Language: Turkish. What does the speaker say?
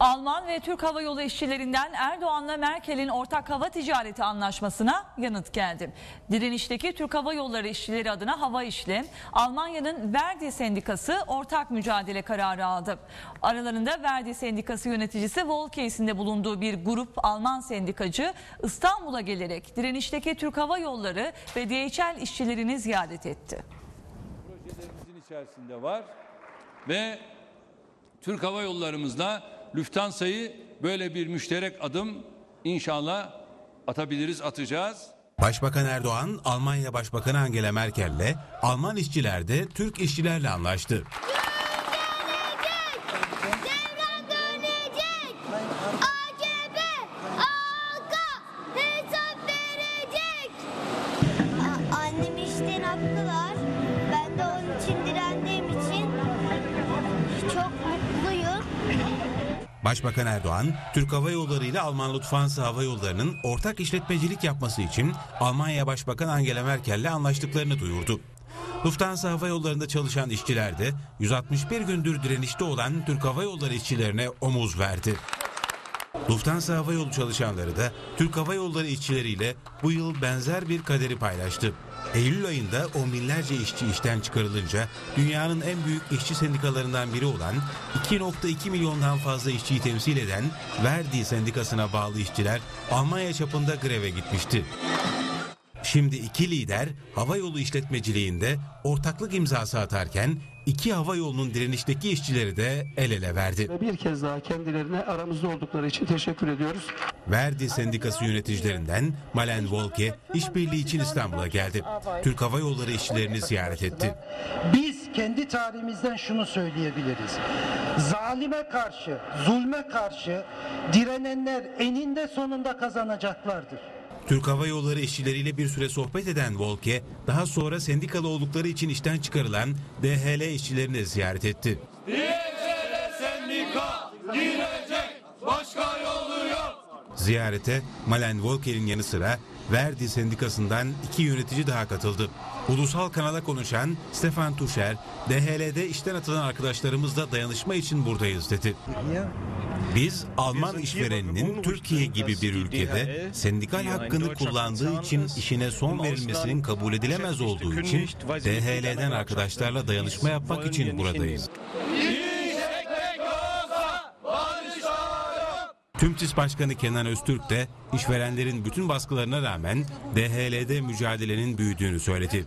Alman ve Türk Hava Yolu işçilerinden Erdoğan'la Merkel'in ortak hava ticareti anlaşmasına yanıt geldi. Direnişteki Türk Hava Yolları işçileri adına hava işlem, Almanya'nın Verdi Sendikası ortak mücadele kararı aldı. Aralarında Verdi Sendikası yöneticisi Volkeis'in de bulunduğu bir grup Alman sendikacı İstanbul'a gelerek direnişteki Türk Hava Yolları ve DHL işçilerini ziyaret etti. projelerimizin içerisinde var ve Türk Hava Yollarımızla Lufthansa'yı böyle bir müşterek adım inşallah atabiliriz, atacağız. Başbakan Erdoğan, Almanya Başbakanı Angela Merkel'le Alman işçiler de Türk işçilerle anlaştı. Başbakan Erdoğan, Türk Hava Yolları ile Alman Lufthansa Hava Yolları'nın ortak işletmecilik yapması için Almanya Başbakanı Angela Merkel'le anlaştıklarını duyurdu. Lufthansa Hava Yolları'nda çalışan işçiler de 161 gündür direnişte olan Türk Hava Yolları işçilerine omuz verdi. Lufthansa Hava Yolu çalışanları da Türk Hava Yolları işçileriyle bu yıl benzer bir kaderi paylaştı. Eylül ayında on binlerce işçi işten çıkarılınca dünyanın en büyük işçi sendikalarından biri olan 2.2 milyondan fazla işçiyi temsil eden Verdi sendikasına bağlı işçiler Almanya çapında greve gitmişti. Şimdi iki lider hava yolu işletmeciliğinde ortaklık imzası atarken iki hava yolunun direnişteki işçileri de el ele verdi. Ve bir kez daha kendilerine aramızda oldukları için teşekkür ediyoruz. Verdi Sendikası yöneticilerinden Malen Volke işbirliği için İstanbul'a geldi. Türk Hava Yolları işçilerini ziyaret etti. Biz kendi tarihimizden şunu söyleyebiliriz. Zalime karşı, zulme karşı direnenler eninde sonunda kazanacaklardır. Türk Hava Yolları işçileriyle bir süre sohbet eden Volke, daha sonra sendikalı oldukları için işten çıkarılan DHL işçilerini ziyaret etti. Ziyarete Malen Volker'in yanı sıra Verdi Sendikası'ndan iki yönetici daha katıldı. Ulusal kanala konuşan Stefan Tuşer, DHL'de işten atılan arkadaşlarımızla dayanışma için buradayız dedi. Biz Alman işvereninin Türkiye gibi bir ülkede sendikal hakkını kullandığı için işine son verilmesinin kabul edilemez olduğu için DHL'den arkadaşlarla dayanışma yapmak için buradayız. TÜMTİS Başkanı Kenan Öztürk de işverenlerin bütün baskılarına rağmen DHL'de mücadelenin büyüdüğünü söyledi.